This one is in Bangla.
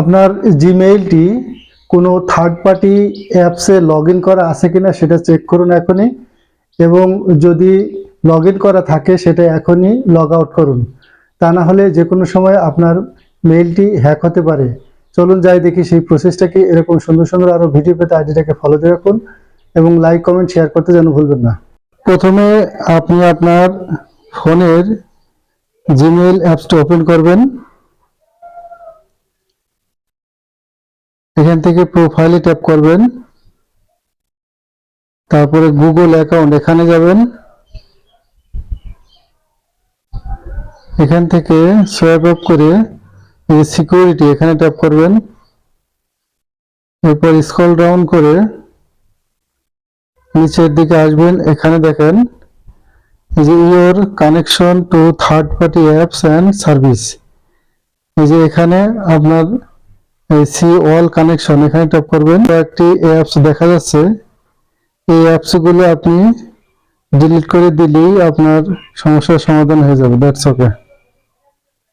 আপনার জিমেইলটি কোনো থার্ড পার্টি অ্যাপসে লগ করা আছে কিনা সেটা চেক করুন এখনই এবং যদি লগ করা থাকে সেটা এখনই লগ আউট করুন। তা না হলে যে কোনো সময় আপনার মেইলটি হ্যাক হতে পারে। চলুন যাই দেখি সেই প্রসেসটাকে এরকম সুন্দর সুন্দর আরও ভিডিও পেতে আইডিটাকে ফলো দিয়ে রাখুন এবং লাইক কমেন্ট শেয়ার করতে যেন ভুলবেন না। প্রথমে আপনি আপনার ফোনের জিমেইল অ্যাপসটা ওপেন করবেন। এখান থেকে প্রোফাইলে ট্যাপ করবেন। তারপরে গুগল অ্যাকাউন্ট এখানে যাবেন। এখান থেকে সোয়াইপ আপ করে সিকিউরিটি এখানে ট্যাপ করবেন। এরপর স্ক্রল ডাউন করে নিচের দিকে আসবেন। এখানে দেখেন যে your connection to third party apps and service এই যে এখানে আপনার সি অল কানেকশন, এখানে ট্যাপ করবেন। কয়েকটি অ্যাপস দেখা যাচ্ছে। এই অ্যাপসগুলো আপনি ডিলিট করে দিলেই আপনার সমস্যার সমাধান হয়ে যাবে দ্যাটস ওকে